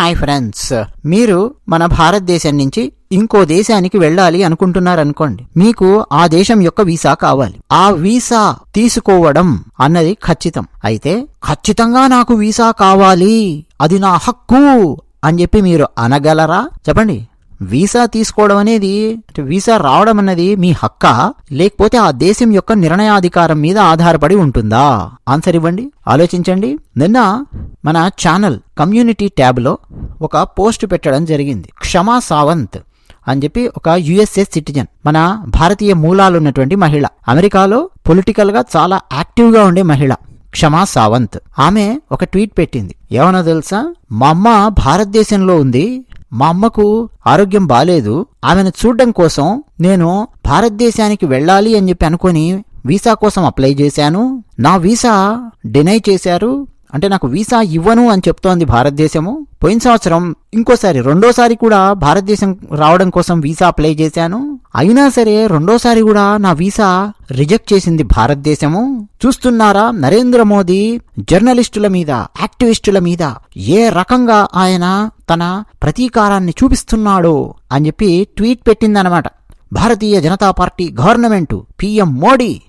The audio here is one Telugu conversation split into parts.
Hi friends. మీరు మన భారతదేశం నుంచి ఇంకో దేశానికి వెళ్ళాలి అనుకుంటున్నారనుకోండి. మీకు ఆ దేశం యొక్క వీసా కావాలి. ఆ వీసా తీసుకోవడం అన్నది ఖచ్చితం. అయితే ఖచ్చితంగా నాకు వీసా కావాలి. అది నా హక్కు అని చెప్పి మీరు అనగలరా? చెప్పండి. వీసా తీసుకోవడం అనేది అంటే వీసా రావడం అన్నది మీ హక్క? లేకపోతే ఆ దేశం యొక్క నిర్ణయాధికారం మీద ఆధారపడి ఉంటుందా? ఆన్సర్ ఇవ్వండి. ఆలోచించండి. నిన్న మన ఛానల్ కమ్యూనిటీ ట్యాబ్లో ఒక పోస్ట్ పెట్టడం జరిగింది. క్షమా సావంత్ అని చెప్పి ఒక యుఎస్ఏ సిటిజన్ మన భారతీయ మూలాలు ఉన్నటువంటి మహిళ. అమెరికాలో పొలిటికల్గా చాలా యాక్టివ్గా ఉండే మహిళ క్షమా సావంత్. ఆమె ఒక ట్వీట్ పెట్టింది. ఏమన్నా తెలుసా? మా అమ్మ భారతదేశంలో ఉంది మా అమ్మకు ఆరోగ్యం బాలేదు. ఆమెను చూడడం కోసం నేను భారతదేశానికి వెళ్ళాలి అని చెప్పి అనుకొని వీసా కోసం అప్లై చేశాను. నా వీసా డినై చేశారు. అంటే నాకు వీసా ఇవ్వను అని చెప్తోంది భారతదేశము. పోయిన సంవత్సరం ఇంకోసారి రెండోసారి కూడా భారతదేశం రావడం కోసం వీసా అప్లై చేశాను. అయినా సరే రెండోసారి కూడా నా వీసా రిజెక్ట్ చేసింది భారతదేశము. చూస్తున్నారా నరేంద్ర మోదీ జర్నలిస్టుల మీద యాక్టివిస్టుల మీద ఏ రకంగా ఆయన తన ప్రతీకారాన్ని చూపిస్తున్నాడో అని చెప్పి tweet పెట్టిందనమాట Bharatiya Janata party government PM Modi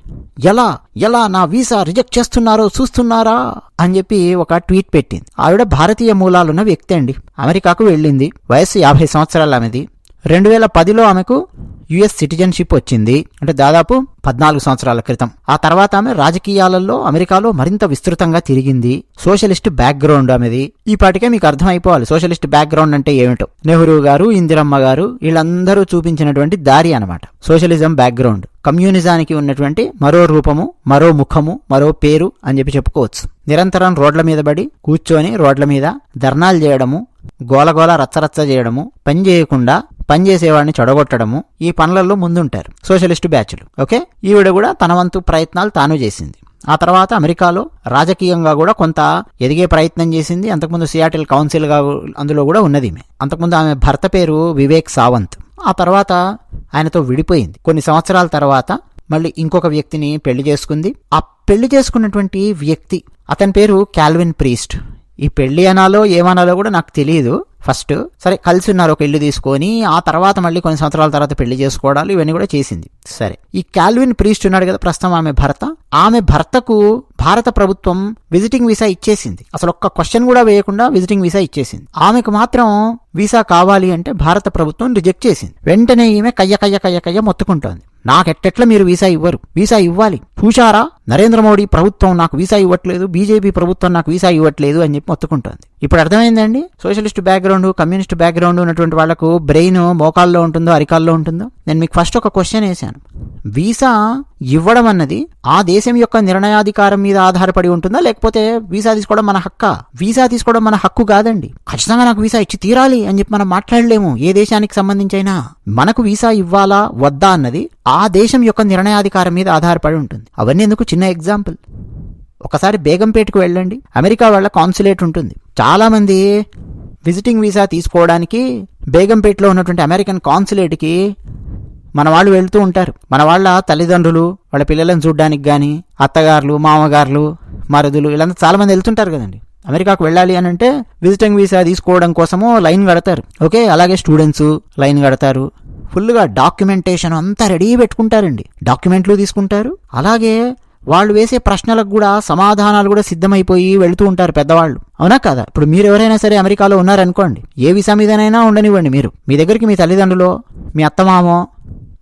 ఎలా ఎలా నా వీసా రిజెక్ట్ చేస్తున్నారో చూస్తున్నారా అని చెప్పి ఒక ట్వీట్ పెట్టింది. ఆవిడ భారతీయ మూలాలున్న వ్యక్తి అండి. అమెరికాకు వెళ్ళింది. వయస్సు యాభై సంవత్సరాలు ఆమెది. రెండు వేల పదిలో ఆమెకు యుఎస్ సిటిజన్షిప్ వచ్చింది. అంటే దాదాపు పద్నాలుగు సంవత్సరాల క్రితం. ఆ తర్వాత ఆమె రాజకీయాలలో అమెరికాలో మరింత విస్తృతంగా తిరిగింది. సోషలిస్ట్ బ్యాక్గ్రౌండ్ ఆమెది. ఈ పాటికే మీకు అర్థమైపోవాలి. సోషలిస్ట్ బ్యాక్గ్రౌండ్ అంటే ఏమిటో. నెహ్రూ గారు ఇందిరమ్మ గారు వీళ్ళందరూ చూపించినటువంటి దారి అనమాట సోషలిజం బ్యాక్గ్రౌండ్. కమ్యూనిజానికి ఉన్నటువంటి మరో రూపము మరో ముఖము మరో పేరు అని చెప్పి చెప్పుకోవచ్చు. నిరంతరం రోడ్ల మీద పడి కూర్చొని రోడ్ల మీద ధర్నాలు చేయడము గోలగోల రచ్చరచ్చ చేయడము పని చేయకుండా పని చేసేవాడిని చెడగొట్టడము ఈ పనులలో ముందుంటారు. సోషలిస్టు బ్యాచ్లు ఓకే? ఈవిడ కూడా తన వంతు ప్రయత్నాలు తాను చేసింది. ఆ తర్వాత అమెరికాలో రాజకీయంగా కూడా కొంత ఎదిగే ప్రయత్నం చేసింది. అంతకుముందు సియాటిల్ కౌన్సిల్గా అందులో కూడా ఉన్నది ఈమె. అంతకుముందు ఆమె భర్త పేరు వివేక్ సావంత్. ఆ తర్వాత ఆయనతో విడిపోయింది. కొన్ని సంవత్సరాల తర్వాత మళ్ళీ ఇంకొక వ్యక్తిని పెళ్ళి చేసుకుంది. ఆ పెళ్ళి చేసుకున్నటువంటి వ్యక్తి అతని పేరు క్యాల్విన్ ప్రీస్ట్. ఈ పెళ్ళి అనాలో ఏమనాలో కూడా నాకు తెలియదు ఫస్ట్ సరే కలిసి ఉన్నారు ఒక ఇల్లు తీసుకొని ఆ తర్వాత మళ్ళీ కొన్ని సంవత్సరాల తర్వాత పెళ్ళి చేసుకోవడాలు ఇవన్నీ కూడా చేసింది. సరే. ఈ కాల్విన్ ప్రీస్ట్ ఉన్నాడు కదా ప్రస్తుతం ఆమె భర్త. ఆమె భర్తకు భారత ప్రభుత్వం విజిటింగ్ వీసా ఇచ్చేసింది. అసలు ఒక్క క్వశ్చన్ కూడా వేయకుండా విజిటింగ్ వీసా ఇచ్చేసింది. ఆమెకు మాత్రం వీసా కావాలి అంటే భారత ప్రభుత్వం రిజెక్ట్ చేసింది. వెంటనే ఈమె కయ్య కయ్య కయ్య కయ్య మొత్తుకుంటోంది. నాకెట్టెట్ల మీరు వీసా ఇవ్వరు? వీసా ఇవ్వాలి. చూశారా? నరేంద్ర మోడీ ప్రభుత్వం నాకు వీసా ఇవ్వట్లేదు బీజేపీ ప్రభుత్వం నాకు వీసా ఇవ్వట్లేదు అని చెప్పి మొత్తుకుంటోంది. ఇప్పుడు అర్థమైందండి? సోషలిస్ట్ బ్యాక్గ్రౌండ్ కమ్యూనిస్ట్ బ్యాక్గ్రౌండ్ ఉన్నటువంటి వాళ్ళకు బ్రెయిన్ మోకాల్లో ఉంటుందో అరికాల్లో ఉంటుందో? నేను మీకు ఫస్ట్ ఒక క్వశ్చన్ వేశాను. వీసా ఇవ్వడం అన్నది ఆ దేశం యొక్క నిర్ణయాధికారం మీద ఆధారపడి ఉంటుందా? లేకపోతే వీసా తీసుకోవడం మన హక్క? వీసా తీసుకోవడం మన హక్కు కాదండి. ఖచ్చితంగా నాకు వీసా ఇచ్చి తీరాలి అని చెప్పి మనం మాట్లాడలేము. ఏ దేశానికి సంబంధించైనా మనకు వీసా ఇవ్వాలా? వద్దా అన్నది ఆ దేశం యొక్క నిర్ణయాధికారం మీద ఆధారపడి ఉంటుంది. అవన్నీ ఎందుకు? చిన్న ఎగ్జాంపుల్. ఒకసారి బేగంపేటకు వెళ్ళండి. అమెరికా వాళ్ళ కాన్సులేట్ ఉంటుంది. చాలామంది విజిటింగ్ వీసా తీసుకోవడానికి బేగంపేటలో ఉన్నటువంటి అమెరికన్ కాన్సులేట్కి మన వాళ్ళు వెళ్తూ ఉంటారు. మన వాళ్ళ తల్లిదండ్రులు వాళ్ళ పిల్లలను చూడడానికి కానీ అత్తగారులు మామగారులు మరుదులు ఇలా చాలామంది వెళ్తుంటారు కదండి. అమెరికాకు వెళ్ళాలి అని అంటే విజిటింగ్ వీసా తీసుకోవడం కోసము లైన్ కడతారు. ఓకే అలాగే స్టూడెంట్స్ లైన్ కడతారు. ఫుల్గా డాక్యుమెంటేషన్ అంతా రెడీ పెట్టుకుంటారండి. డాక్యుమెంట్లు తీసుకుంటారు. అలాగే వాళ్ళు వేసే ప్రశ్నలకు కూడా సమాధానాలు కూడా సిద్ధమైపోయి వెళుతూ ఉంటారు పెద్దవాళ్ళు. అవునా కదా? ఇప్పుడు మీరు ఎవరైనా సరే అమెరికాలో ఉన్నారనుకోండి ఏ వీసా మీదనైనా ఉండనివ్వండి మీరు. మీ దగ్గరికి మీ తల్లిదండ్రులు మీ అత్తమామో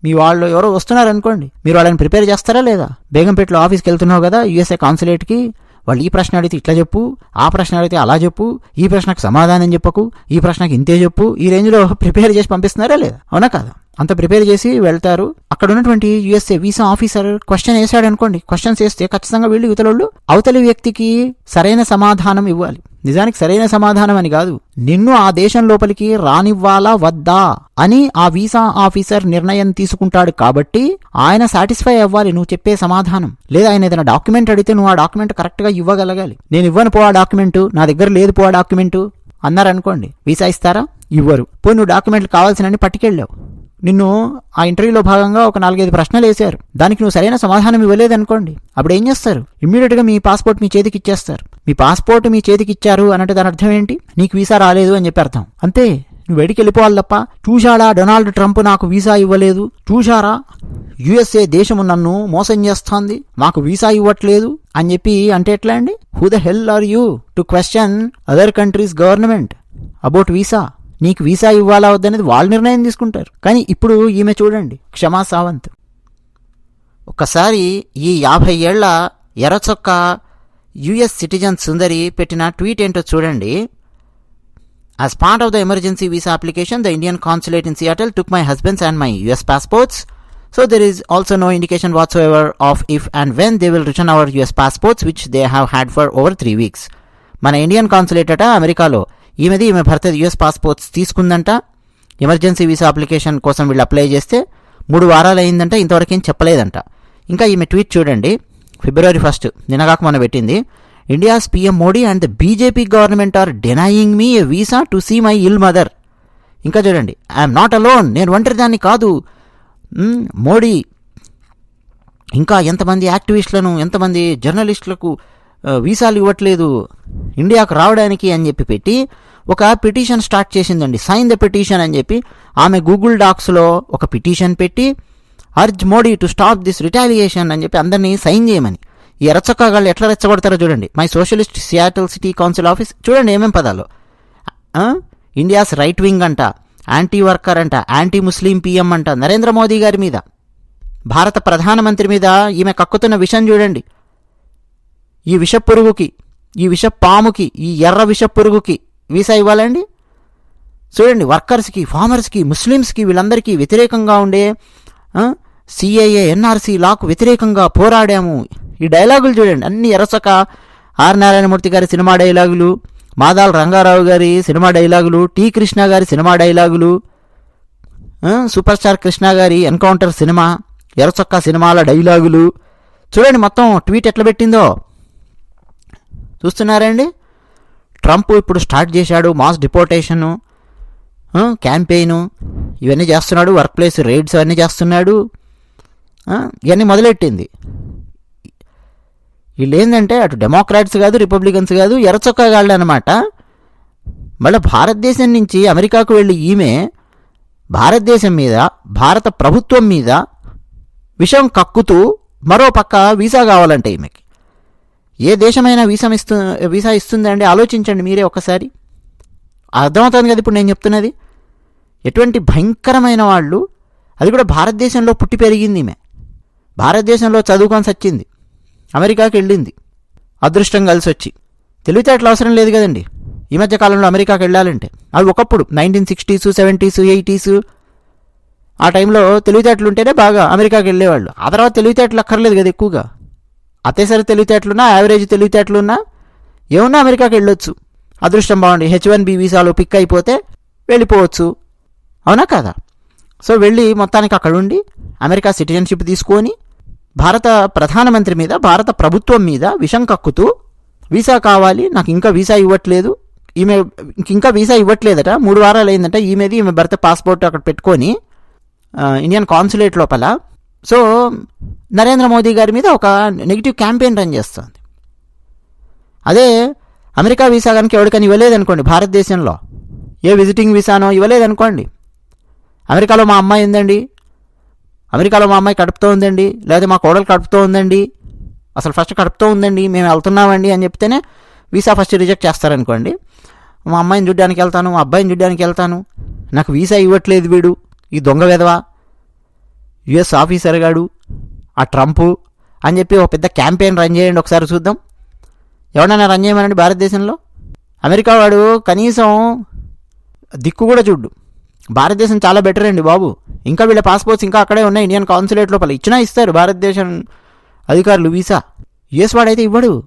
మీ వాళ్ళు ఎవరో వస్తున్నారనుకోండి మీరు వాళ్ళని ప్రిపేర్ చేస్తారా లేదా? బేగంపేటలో ఆఫీస్కి వెళ్తున్నావు కదా యూఎస్ఏ కాన్సులేట్కి. వాళ్ళు ఈ ప్రశ్న అడిగితే ఇట్లా చెప్పు ఆ ప్రశ్న అడిగితే అలా చెప్పు ఈ ప్రశ్నకు సమాధానం చెప్పకు ఈ ప్రశ్నకు ఇంతే చెప్పు ఈ రేంజ్లో ప్రిపేర్ చేసి పంపిస్తున్నారా లేదా? అవునా కదా? అంత ప్రిపేర్ చేసి వెళ్తారు. అక్కడ ఉన్నటువంటి యుఎస్ఏ వీసా ఆఫీసర్ క్వశ్చన్ వేసాడు అనుకోండి. క్వశ్చన్స్ వేస్తే ఖచ్చితంగా వీళ్ళు యువతలోళ్ళు అవతలి వ్యక్తికి సరైన సమాధానం ఇవ్వాలి. నిజానికి సరైన సమాధానం అని కాదు. నిన్ను ఆ దేశం లోపలికి రానివ్వాలా వద్దా అని ఆ వీసా ఆఫీసర్ నిర్ణయం తీసుకుంటాడు కాబట్టి ఆయన సాటిస్ఫై అవ్వాలి నువ్వు చెప్పే సమాధానం. లేదా ఆయన ఏదైనా డాక్యుమెంట్ అడిగితే నువ్వు ఆ డాక్యుమెంట్ కరెక్ట్గా ఇవ్వగలగాలి. నేను ఇవ్వను పో ఆ డాక్యుమెంట్. నా దగ్గర లేదు పో ఆ డాక్యుమెంట్. అన్నారనుకోండి వీసా ఇస్తారా? ఇవ్వరు. పోయి నువ్వు డాక్యుమెంట్లు కావాల్సినని పట్టుకెళ్ళావు. నిన్ను ఆ ఇంటర్వ్యూలో భాగంగా ఒక నాలుగైదు ప్రశ్నలు వేశారు. దానికి నువ్వు సరైన సమాధానం ఇవ్వలేదనుకోండి. అప్పుడు ఏం చేస్తారు? ఇమ్మీడియట్గా మీ పాస్పోర్ట్ మీ చేతికి ఇచ్చేస్తారు. మీ పాస్పోర్ట్ మీ చేతికి ఇచ్చారు అన్నట్టు దాని అర్థం ఏంటి? నీకు వీసా రాలేదు అని చెప్పి అర్థం. అంతే. నువ్వు వెడికి వెళ్ళిపోవాలి తప్ప? చూశాడా డొనాల్డ్ ట్రంప్ నాకు వీసా ఇవ్వలేదు? చూశారా? యుఎస్ఏ దేశము నన్ను మోసం చేస్తోంది. మాకు వీసా ఇవ్వట్లేదు అని చెప్పి అంటే ఎట్లా అండి? Who the hell are you to question other countries government about visa? నీకు వీసా ఇవ్వాలా వద్దనేది వాళ్ళు నిర్ణయం తీసుకుంటారు. కానీ ఇప్పుడు ఈమె చూడండి. క్షమా సావంత్. ఒకసారి ఈ యాభై ఏళ్ళ ఎర్రచొక్క యుఎస్ సిటిజన్ సుందరి పెట్టిన ట్వీట్ ఏంటో చూడండి As part of the emergency visa application, the Indian consulate in Seattle took my husband's and my US passports. So there is also no indication whatsoever of if and when they will return our US passports, which they have had for over three weeks. మన ఇండియన్ కాన్సులేట్ అట అమెరికాలో ఈమెది ఈమె భర్త యుఎస్ పాస్పోర్ట్స్ తీసుకుందంట ఎమర్జెన్సీ వీసా అప్లికేషన్ కోసం వీళ్ళు అప్లై చేస్తే మూడు వారాలు అయిందంట ఇంతవరకు ఏం చెప్పలేదంట ఇంకా ఈమె ట్వీట్ చూడండి ఫిబ్రవరి ఫస్ట్ నిన్నగాక మొన్న పెట్టింది. India's PM Modi and the BJP government are denying me a visa to see my ill mother ఇంకా చూడండి ఐఎమ్ నాట్ అలోన్ నేను ఒంటరిదాన్ని కాదు. మోడీ ఇంకా ఎంతమంది యాక్టివిస్టులను ఎంతమంది జర్నలిస్టులకు వీసాలు ఇవ్వట్లేదు ఇండియాకు రావడానికి అని చెప్పి పెట్టి ఒక పిటిషన్ స్టార్ట్ చేసిందండి. సైన్ ద పిటిషన్ అని చెప్పి ఆమె గూగుల్ డాక్స్లో ఒక పిటిషన్ పెట్టి urge Modi to stop this retaliation అని చెప్పి అందరినీ సైన్ చేయమని. ఈ ఎరచక్కగాళ్ళు ఎట్లా రెచ్చగొడతారో చూడండి. My socialist Seattle city council office చూడండి ఏమేం పదాలు. ఇండియాస్ రైట్ వింగ్ అంట యాంటీ వర్కర్ అంట యాంటీ ముస్లిం పిఎం అంట నరేంద్ర మోదీ గారి మీద. భారత ప్రధానమంత్రి మీద ఈమె కక్కుతున్న విషయం చూడండి. ఈ విష పురుగుకి ఈ విష పాముకి ఈ ఎర్ర విష పురుగుకి వీసా ఇవ్వాలండి? చూడండి వర్కర్స్కి ఫార్మర్స్కి ముస్లిమ్స్కి వీళ్ళందరికీ వ్యతిరేకంగా ఉండే సిఐఏ ఎన్ఆర్సీ లాకు వ్యతిరేకంగా పోరాడాము. ఈ డైలాగులు చూడండి అన్ని ఎరసక ఆర్ నారాయణమూర్తి గారి సినిమా డైలాగులు మాదాల రంగారావు గారి సినిమా డైలాగులు టి కృష్ణ గారి సినిమా డైలాగులు సూపర్ స్టార్ కృష్ణ గారి ఎన్కౌంటర్ సినిమా ఎర్రచొక్క సినిమాల డైలాగులు. చూడండి మొత్తం ట్వీట్ ఎట్లా పెట్టిందో. చూస్తున్నారండి ట్రంప్ ఇప్పుడు స్టార్ట్ చేశాడు మాస్ డిపోర్టేషను క్యాంపెయిన్. ఇవన్నీ చేస్తున్నాడు వర్క్ ప్లేస్ రేడ్స్ అవన్నీ చేస్తున్నాడు. ఇవన్నీ మొదలెట్టింది. వీళ్ళు ఏంటంటే అటు డెమోక్రాట్స్ కాదు రిపబ్లికన్స్ కాదు ఎర్రచొక్కగాళ్ళు అనమాట మళ్ళీ భారతదేశం నుంచి అమెరికాకు వెళ్ళి ఈమె భారతదేశం మీద భారత ప్రభుత్వం మీద విషం కక్కుతూ మరో పక్క వీసా కావాలంటే ఈమెకి. ఏ దేశమైనా వీసా ఇస్తు వీసా ఇస్తుందండి? ఆలోచించండి మీరే ఒక్కసారి. అర్థమవుతుంది కదా ఇప్పుడు నేను చెప్తున్నది? ఎటువంటి భయంకరమైన వాళ్ళు అది కూడా భారతదేశంలో పుట్టి పెరిగింది ఈమె. భారతదేశంలో చదువుకొని సచ్చింది. అమెరికాకి వెళ్ళింది. అదృష్టం కలిసి వచ్చి తెలివితేటలు అవసరం లేదు కదండి. ఈ మధ్య కాలంలో అమెరికాకి వెళ్ళాలంటే. అవి ఒకప్పుడు నైన్టీన్ సిక్స్టీస్ సెవెంటీస్ ఎయిటీస్ ఆ టైంలో తెలివితేటలు ఉంటేనే బాగా అమెరికాకి వెళ్ళేవాళ్ళు. ఆ తర్వాత తెలివితేటలు అక్కర్లేదు కదా ఎక్కువగా. అతేసరి తెలివితేటలున్నా యావరేజ్ తెలివితేటలున్నా ఏమన్నా అమెరికాకి వెళ్ళొచ్చు. అదృష్టం బాగుండి. హెచ్ వన్ బి వీసాలో పిక్ అయిపోతే వెళ్ళిపోవచ్చు. అవునా కదా? సో వెళ్ళి మొత్తానికి అక్కడ ఉండి అమెరికా సిటిజన్షిప్ తీసుకొని భారత ప్రధానమంత్రి మీద భారత ప్రభుత్వం మీద విషం కక్కుతూ వీసా కావాలి నాకు ఇంకా వీసా ఇవ్వట్లేదు ఈమె ఇంకా వీసా ఇవ్వట్లేదట మూడు వారాలు అయిందంట ఈమెది ఈమె భర్త పాస్పోర్ట్ అక్కడ పెట్టుకొని ఇండియన్ కాన్సులేట్ లోపల. సో నరేంద్ర మోదీ గారి మీద ఒక నెగిటివ్ క్యాంపెయిన్ రన్ చేస్తుంది. అదే అమెరికా వీసా కనుక ఎవరికని ఇవ్వలేదనుకోండి భారతదేశంలో ఏ విజిటింగ్ వీసానో ఇవ్వలేదనుకోండి అమెరికాలో మా అమ్మాయి ఉందండి. అమెరికాలో మా అమ్మాయి కడుపుతో ఉందండి. లేదా మా కోడలు కడుపుతో ఉందండి. అసలు ఫస్ట్ కడుపుతో ఉందండి. మేము వెళ్తున్నామండి అని చెప్తేనే వీసా ఫస్ట్ రిజెక్ట్ చేస్తారనుకోండి. మా అమ్మాయిని చూడ్డానికి వెళ్తాను మా అబ్బాయిని చూడ్డానికి వెళ్తాను. నాకు వీసా ఇవ్వట్లేదు వీడు. ఈ దొంగ వెధవా. యుఎస్ ఆఫీసర్ గాడు. ఆ ట్రంపు అని చెప్పి ఒక పెద్ద క్యాంపెయిన్ రన్ చేయండి ఒకసారి చూద్దాం. ఎవడన్నా రన్ చేయమనండి భారతదేశంలో? అమెరికా వాడు కనీసం దిక్కు కూడా చూడు భారతదేశం చాలా బెటర్ అండి బాబు. ఇంకా వీళ్ళ పాస్పోర్ట్స్ ఇంకా అక్కడే ఉన్నాయి. ఇండియన్ కాన్సులేట్ లోపల. ఇచ్చినా ఇస్తారు భారతదేశం అధికారులు వీసా. యుఎస్ వాడైతే ఇవ్వడు.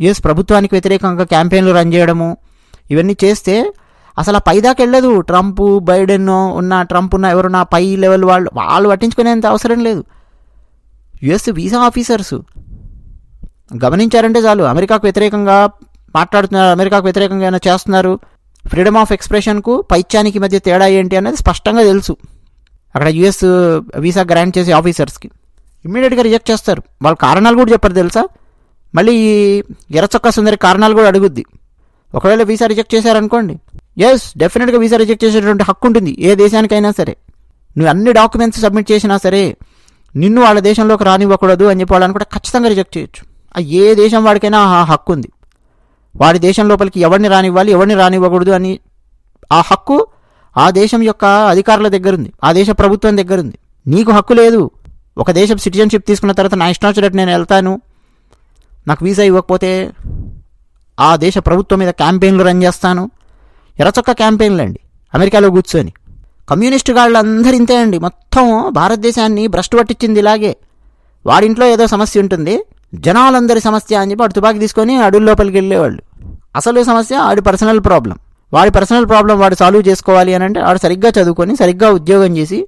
యుఎస్ ప్రభుత్వానికి వ్యతిరేకంగా క్యాంపెయిన్లు రన్ చేయడము ఇవన్నీ చేస్తే అసలు ఆ పైదాకా వెళ్ళదు. ట్రంప్ బైడెన్ ఉన్న ట్రంప్ ఉన్న ఎవరున్నా పై లెవెల్ వాళ్ళు వాళ్ళు పట్టించుకునేంత అవసరం లేదు. US visa officers. గమనించారంటే చాలు. అమెరికాకు వ్యతిరేకంగా మాట్లాడుతున్నారు అమెరికాకు వ్యతిరేకంగా ఏమైనా చేస్తున్నారు. ఫ్రీడమ్ ఆఫ్ ఎక్స్ప్రెషన్కు పైత్యానికి మధ్య తేడా ఏంటి అనేది స్పష్టంగా తెలుసు. అక్కడ యుఎస్ వీసా గ్రాంట్ చేసే ఆఫీసర్స్కి. ఇమ్మీడియట్గా రిజెక్ట్ చేస్తారు. వాళ్ళ కారణాలు కూడా చెప్పారు తెలుసా? మళ్ళీ ఈ ఎర్రచొక్క సుందరి కారణాలు కూడా అడుగుద్ది. ఒకవేళ వీసా రిజెక్ట్ చేశారనుకోండి. ఎస్ డెఫినెట్గా వీసా రిజెక్ట్ చేసేటువంటి హక్కు ఉంటుంది. ఏ దేశానికైనా సరే. నువ్వు అన్ని డాక్యుమెంట్స్ సబ్మిట్ చేసినా సరే నిన్ను వాళ్ళ దేశంలోకి రానివ్వకూడదు అని చెప్పి వాళ్ళని కూడా ఖచ్చితంగా రిజెక్ట్ చేయొచ్చు. ఏ దేశం వాడికైనా ఆ హక్కు ఉంది. వాడి దేశం లోపలికి ఎవరిని రానివ్వాలి ఎవరిని రానివ్వకూడదు అని ఆ హక్కు ఆ దేశం యొక్క అధికారుల దగ్గర ఉంది ఆ దేశ ప్రభుత్వం దగ్గర ఉంది నీకు హక్కు లేదు. ఒక దేశం సిటిజన్షిప్ తీసుకున్న తర్వాత నా ఇష్టం వచ్చినట్టు నేను వెళ్తాను. నాకు వీసా ఇవ్వకపోతే ఆ దేశ ప్రభుత్వం మీద క్యాంపెయిన్లు రన్ చేస్తాను. ఎర్రచొక్క క్యాంపెయిన్లు అండి అమెరికాలో కూర్చొని. కమ్యూనిస్టు వాళ్ళందరూ ఇంతే అండి. మొత్తం భారతదేశాన్ని భ్రష్టు పట్టించింది ఇలాగే. వాడింట్లో ఏదో సమస్య ఉంటుంది. జనాలందరి సమస్య అని చెప్పి వాడు తుపాకి తీసుకొని అడవుల లోపలికి వెళ్ళేవాళ్ళు. అసలు సమస్య ఆడి పర్సనల్ ప్రాబ్లం వాడి పర్సనల్ ప్రాబ్లం వాడు సాల్వ్ చేసుకోవాలి అని అంటే వాడు సరిగ్గా చదువుకొని సరిగ్గా ఉద్యోగం చేసి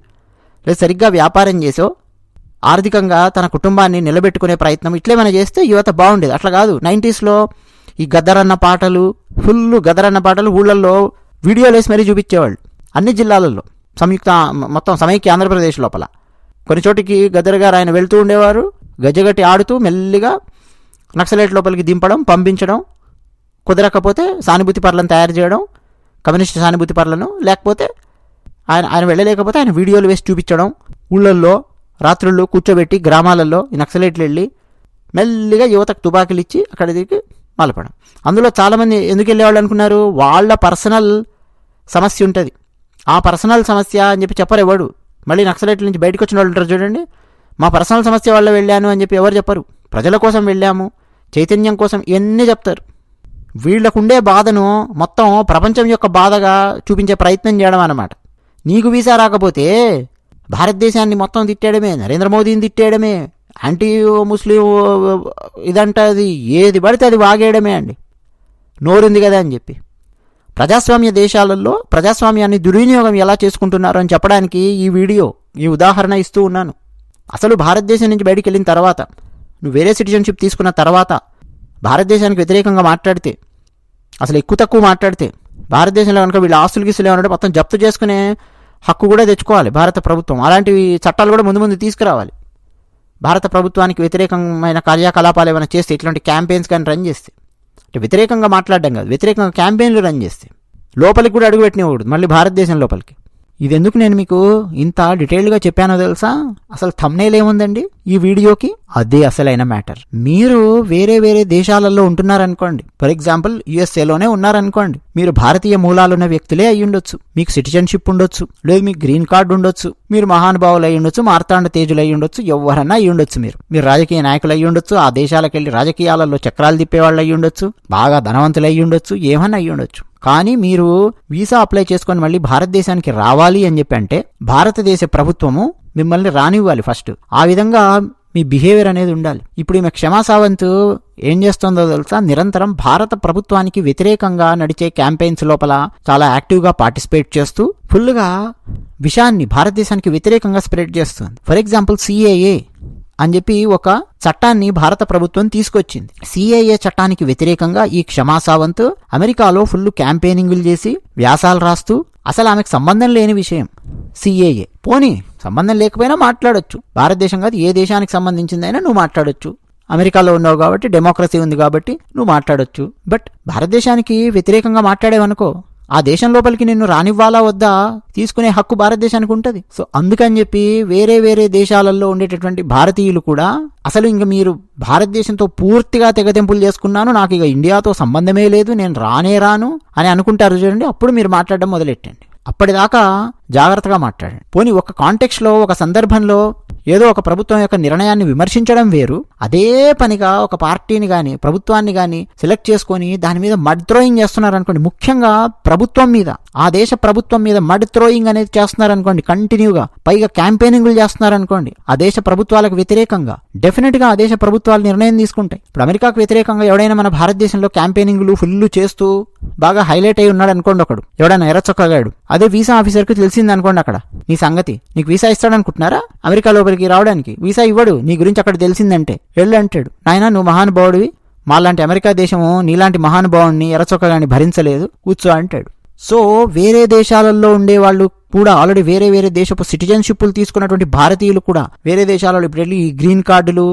లేదా సరిగ్గా వ్యాపారం చేసో ఆర్థికంగా తన కుటుంబాన్ని నిలబెట్టుకునే ప్రయత్నం ఇట్లేమైనా చేస్తే యువత బాగుండేది. అట్లా కాదు. నైంటీస్లో ఈ గద్దరన్న పాటలు ఫుల్ గద్దరన్న పాటలు ఊళ్ళల్లో వీడియోలు వేసి మరీ చూపించేవాళ్ళు. అన్ని జిల్లాలలో. సంయుక్త మొత్తం సమైక్య ఆంధ్రప్రదేశ్ లోపల. కొన్ని చోటికి గద్దర్ గారు ఆయన వెళ్తూ ఉండేవారు. గజగట్టి ఆడుతూ మెల్లిగా నక్సలైట్ లోపలికి దింపడం పంపించడం కుదరకపోతే సానుభూతి పర్లను తయారు చేయడం కమ్యూనిస్ట్ సానుభూతి పర్లను లేకపోతే ఆయన ఆయన వెళ్ళలేకపోతే ఆయన వీడియోలు వేసి చూపించడం ఊళ్ళల్లో రాత్రుల్లో కూర్చోబెట్టి గ్రామాలలో ఈ నక్సలైట్లు వెళ్ళి మెల్లిగా యువతకు తుపాకులు ఇచ్చి అక్కడ దిగి మాలపడం. అందులో చాలామంది ఎందుకు వెళ్ళేవాళ్ళు అనుకున్నారు? వాళ్ళ పర్సనల్ సమస్య ఉంటుంది. ఆ పర్సనల్ సమస్య అని చెప్పి చెప్పరు ఎవడు మళ్ళీ నక్సలైట్ల నుంచి బయటకు వచ్చిన వాళ్ళు ఉంటారు చూడండి. మా పర్సనల్ సమస్య వల్ల వెళ్ళాను అని చెప్పి ఎవరు చెప్పరు. ప్రజల కోసం వెళ్ళాము. చైతన్యం కోసం ఇవన్నీ చెప్తారు. వీళ్ళకుండే బాధను మొత్తం ప్రపంచం యొక్క బాధగా చూపించే ప్రయత్నం చేయడం అన్నమాట. నీకు వీసా రాకపోతే భారతదేశాన్ని మొత్తం తిట్టేయడమే నరేంద్ర మోదీని తిట్టేయడమే యాంటీ ముస్లిం ఇదంట అది ఏది పడితే అది వాగేయడమే అండి. నోరుంది కదా అని చెప్పి. ప్రజాస్వామ్య దేశాలలో ప్రజాస్వామ్యాన్ని దుర్వినియోగం ఎలా చేసుకుంటున్నారో అని చెప్పడానికి ఈ వీడియో ఈ ఉదాహరణ ఇస్తూ ఉన్నాను. అసలు భారతదేశం నుంచి బయటికి వెళ్ళిన తర్వాత నువ్వు వేరే సిటిజన్షిప్ తీసుకున్న తర్వాత భారతదేశానికి వ్యతిరేకంగా మాట్లాడితే అసలు ఎక్కువ తక్కువ మాట్లాడితే భారతదేశంలో కనుక వీళ్ళ ఆస్తులు గీసులు ఏమన్నా మొత్తం జప్తు చేసుకునే హక్కు కూడా తెచ్చుకోవాలి భారత ప్రభుత్వం. అలాంటివి చట్టాలు కూడా ముందు ముందు తీసుకురావాలి. భారత ప్రభుత్వానికి వ్యతిరేకమైన కార్యకలాపాలు ఏమైనా చేస్తే ఇట్లాంటి క్యాంపెయిన్స్ కానీ రన్ చేస్తే అంటే వ్యతిరేకంగా మాట్లాడడం కాదు వ్యతిరేకంగా క్యాంపెయిన్లు రన్ చేస్తే లోపలికి కూడా అడుగుపెట్టినకూడదు మళ్ళీ భారతదేశం లోపలికి. ఇది ఎందుకు నేను మీకు ఇంత డీటెయిల్డ్గా చెప్పానో తెలుసా? అసలు థమ్నేల్ ఏముందండి ఈ వీడియోకి? అదే అసలైన మ్యాటర్. మీరు వేరే వేరే దేశాలలో ఉంటున్నారనుకోండి. ఫర్ ఎగ్జాంపుల్ యుఎస్ఏలోనే ఉన్నారనుకోండి. మీరు భారతీయ మూలాలున్న వ్యక్తులే అయి ఉండొచ్చు మీకు సిటిజన్షిప్ ఉండొచ్చు. లేదు మీకు గ్రీన్ కార్డు ఉండొచ్చు. మీరు మహానుభావులు అయి ఉండొచ్చు మార్తాండ తేజులు అయి ఉండొచ్చు ఎవరన్నా అయి ఉండొచ్చు మీరు. మీరు రాజకీయ నాయకులు అయి ఉండొచ్చు ఆ దేశాలకు వెళ్ళి రాజకీయాలలో చక్రాలు తిప్పేవాళ్ళు అయి ఉండొచ్చు బాగా ధనవంతులు అయి ఉండొచ్చు ఏమన్నా అయి ఉండొచ్చు కానీ మీరు వీసా అప్లై చేసుకొని మళ్ళీ భారతదేశానికి రావాలి అని చెప్పి అంటే భారతదేశ ప్రభుత్వము మిమ్మల్ని రానివ్వాలి ఫస్ట్. ఆ విధంగా మీ బిహేవియర్ అనేది ఉండాలి. ఇప్పుడు ఈమె క్షమా సావంత్ ఏం చేస్తుందో తెలుసా? నిరంతరం భారత ప్రభుత్వానికి వ్యతిరేకంగా నడిచే క్యాంపెయిన్స్ లోపల చాలా యాక్టివ్గా పార్టిసిపేట్ చేస్తూ ఫుల్గా విషయాన్ని భారతదేశానికి వ్యతిరేకంగా స్ప్రెడ్ చేస్తుంది. For example CAA. అని చెప్పి ఒక చట్టాన్ని భారత ప్రభుత్వం తీసుకొచ్చింది. సిఏఏ చట్టానికి వ్యతిరేకంగా ఈ క్షమాసావంత్ అమెరికాలో ఫుల్ క్యాంపెయినింగులు చేసి వ్యాసాలు రాస్తూ అసలు ఆమెకు సంబంధం లేని విషయం. సిఏఏ. పోనీ సంబంధం లేకపోయినా మాట్లాడొచ్చు. భారతదేశం కాదు ఏ దేశానికి సంబంధించిందైనా నువ్వు మాట్లాడొచ్చు. అమెరికాలో ఉన్నావు కాబట్టి డెమోక్రసీ ఉంది కాబట్టి నువ్వు మాట్లాడొచ్చు. బట్ భారతదేశానికి వ్యతిరేకంగా మాట్లాడేవనుకో ఆ దేశం లోపలికి నిన్ను రానివ్వాలా వద్దా? తీసుకునే హక్కు భారతదేశానికి ఉంటుంది. సో అందుకని చెప్పి వేరే వేరే దేశాలలో ఉండేటటువంటి భారతీయులు కూడా అసలు ఇంక మీరు భారతదేశంతో పూర్తిగా తెగతెంపులు చేసుకున్నాను నాకు ఇక ఇండియాతో సంబంధమే లేదు నేను రానే రాను అని అనుకుంటారు చూడండి అప్పుడు మీరు మాట్లాడడం మొదలెట్టండి. అప్పటిదాకా జాగ్రత్తగా మాట్లాడండి. పోనీ ఒక కాంటెక్స్లో ఒక సందర్భంలో ఏదో ఒక ప్రభుత్వం యొక్క నిర్ణయాన్ని విమర్శించడం వేరు. అదే పనిగా ఒక పార్టీని కానీ ప్రభుత్వాన్ని కానీ సెలెక్ట్ చేసుకొని దాని మీద మడ్ థ్రోయింగ్ చేస్తున్నారనుకోండి ముఖ్యంగా ప్రభుత్వం మీద ఆ దేశ ప్రభుత్వం మీద మడ్ థ్రోయింగ్ అనేది చేస్తున్నారనుకోండి కంటిన్యూగా పైగా క్యాంపెయినింగ్లు చేస్తున్నారనుకోండి ఆ దేశ ప్రభుత్వాలకు వ్యతిరేకంగా డెఫినెట్గా ఆ దేశ ప్రభుత్వాలు నిర్ణయం తీసుకుంటాయి. ఇప్పుడు అమెరికాకు వ్యతిరేకంగా ఎవడైనా మన భారతదేశంలో క్యాంపెయినింగ్లు ఫుల్ చేస్తూ బాగా హైలైట్ అయి ఉన్నాడు అనుకోండి ఒకడు ఎవడైనా ఎర్రచొక్కగాడు అదే వీసా ఆఫీసర్కి తెలిసింది అనుకోండి అక్కడ. నీ సంగతి. నీకు వీసా ఇస్తాడనుకుంటున్నారా? అమెరికా లోపలికి రావడానికి వీసా ఇవ్వడు. నీ గురించి అక్కడ తెలిసిందంటే. వెళ్ళు అంటాడు. నాయన నువ్వు మహానుభావుడివి? మాలాంటి అమెరికా దేశము నీలాంటి మహానుభావుణ్ణి ఎరచొక్కగాని భరించలేదు. కూర్చో అంటాడు. సో వేరే దేశాలలో ఉండే వాళ్ళు కూడా ఆల్రెడీ వేరే వేరే దేశపు సిటిజన్షిప్లు తీసుకున్నటువంటి భారతీయులు కూడా వేరే దేశాలలో ఇప్పుడు వెళ్ళి ఈ గ్రీన్ కార్డులు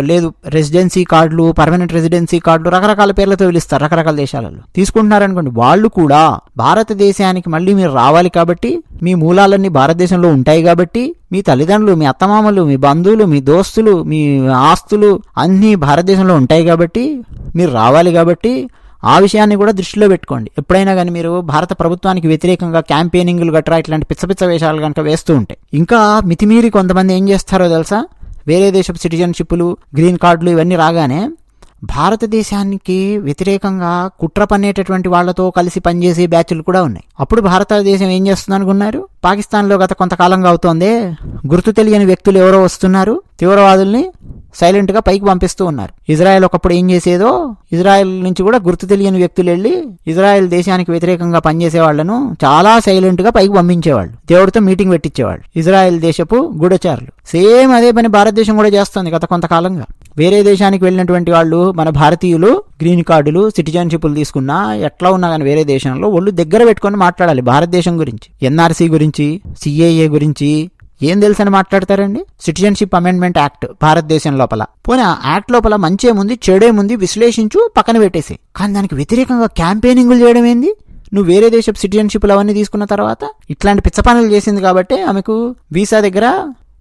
లేదు రెసిడెన్సీ కార్డులు పర్మనెంట్ రెసిడెన్సీ కార్డులు రకరకాల పేర్లతో పిలుస్తారు రకరకాల దేశాలలో. తీసుకుంటున్నారనుకోండి వాళ్ళు కూడా భారతదేశానికి మళ్ళీ మీరు రావాలి కాబట్టి మీ మూలాలన్నీ భారతదేశంలో ఉంటాయి కాబట్టి మీ తల్లిదండ్రులు మీ అత్తమామలు మీ బంధువులు మీ దోస్తులు మీ ఆస్తులు అన్నీ భారతదేశంలో ఉంటాయి కాబట్టి మీరు రావాలి కాబట్టి ఆ విషయాన్ని కూడా దృష్టిలో పెట్టుకోండి. ఎప్పుడైనా కానీ మీరు భారత ప్రభుత్వానికి వ్యతిరేకంగా క్యాంపెయినింగ్లు గట్రా ఇట్లాంటి పిచ్చ పిచ్చ వేషాలు కనుక వేస్తూ ఉంటాయి ఇంకా మితిమీరి కొంతమంది ఏం చేస్తారో తెలుసా? వేరే దేశపు సిటిజన్షిప్లు గ్రీన్ కార్డులు ఇవన్నీ రాగానే భారతదేశానికి వ్యతిరేకంగా కుట్ర పన్నేటటువంటి వాళ్ళతో కలిసి పనిచేసే బ్యాచ్లు కూడా ఉన్నాయి. అప్పుడు భారతదేశం ఏం చేస్తుంది అనుకున్నారు? పాకిస్తాన్లో గత కొంతకాలంగా అవుతోందే. గుర్తు తెలియని వ్యక్తులు ఎవరో వస్తున్నారు? తీవ్రవాదుల్ని సైలెంట్గా పైకి పంపిస్తూ ఉన్నారు. ఇజ్రాయెల్ ఒకప్పుడు ఏం చేసేదో ఇజ్రాయెల్ నుంచి కూడా గుర్తు తెలియని వ్యక్తులు వెళ్ళి ఇజ్రాయెల్ దేశానికి వ్యతిరేకంగా పనిచేసే వాళ్ళను చాలా సైలెంట్గా పైకి పంపించేవాళ్ళు. దేవుడితో మీటింగ్ పెట్టించేవాళ్ళు. ఇజ్రాయెల్ దేశపు గూఢచారులు. సేమ్ అదే పని భారతదేశం కూడా చేస్తుంది గత కొంతకాలంగా. వేరే దేశానికి వెళ్ళినటువంటి వాళ్ళు మన భారతీయులు గ్రీన్ కార్డులు సిటిజన్షిప్లు తీసుకున్నా ఎట్లా ఉన్నా కానీ వేరే దేశంలో వాళ్ళు దగ్గర పెట్టుకొని మాట్లాడాలి. భారతదేశం గురించి. ఎన్ఆర్సీ గురించి సిఏఏ గురించి ఏం తెలుసని మాట్లాడతారండి? సిటిజన్షిప్ అమెండ్మెంట్ యాక్ట్ భారతదేశం లోపల. పోనీ ఆ యాక్ట్ లోపల మంచేముంది చెడేముంది విశ్లేషించు పక్కన పెట్టేసి కానీ దానికి వ్యతిరేకంగా క్యాంపెయినింగ్లు చేయడం ఏంది? నువ్వు వేరే దేశపు సిటిజన్షిప్లు అవన్నీ తీసుకున్న తర్వాత ఇట్లాంటి పిచ్చ పనులు చేసింది కాబట్టి ఆమెకు వీసా దగ్గర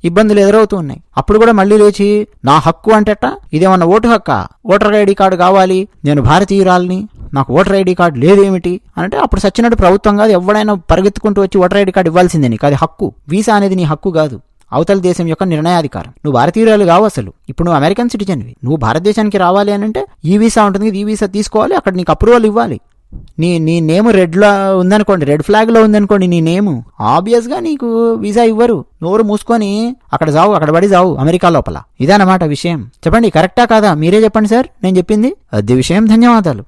ఇబ్బందులు ఎదురవుతూ ఉన్నాయి. అప్పుడు కూడా మళ్ళీ లేచి నా హక్కు అంటట ఇదేమన్నా ఓటు హక్క? ఓటర్ ఐడి కార్డు కావాలి నేను భారతీయురాల్ని. నాకు ఓటర్ ఐడి కార్డు లేదేమిటి అంటే అప్పుడు సచ్చినట్టు ప్రభుత్వం కాదు ఎవడైనా పరిగెత్తుకుంటూ వచ్చి ఓటర్ ఐడి కార్డు ఇవ్వాల్సిందే నీకు. అది హక్కు. వీసా అనేది నీ హక్కు కాదు. అవతల దేశం యొక్క నిర్ణయాధికారం. నువ్వు భారతీయురాలు కావు అసలు. ఇప్పుడు నువ్వు అమెరికన్ సిటిజన్వి. నువ్వు భారతదేశానికి రావాలి అని అంటే ఈ వీసా ఉంటుంది ఈ వీసా తీసుకోవాలి అక్కడ నీకు అప్రూవల్ ఇవ్వాలి. నీ నీ నేమ్ రెడ్లో ఉందనుకోండి రెడ్ ఫ్లాగ్లో ఉందనుకోండి నీ నేము. ఆబ్వియస్గా నీకు వీసా ఇవ్వరు. నోరు మూసుకొని అక్కడ జావు అక్కడ పడి జావు అమెరికా లోపల. ఇదన్నమాట విషయం. చెప్పండి కరెక్టా కాదా? మీరే చెప్పండి సార్. నేను చెప్పింది. అది విషయం. ధన్యవాదాలు.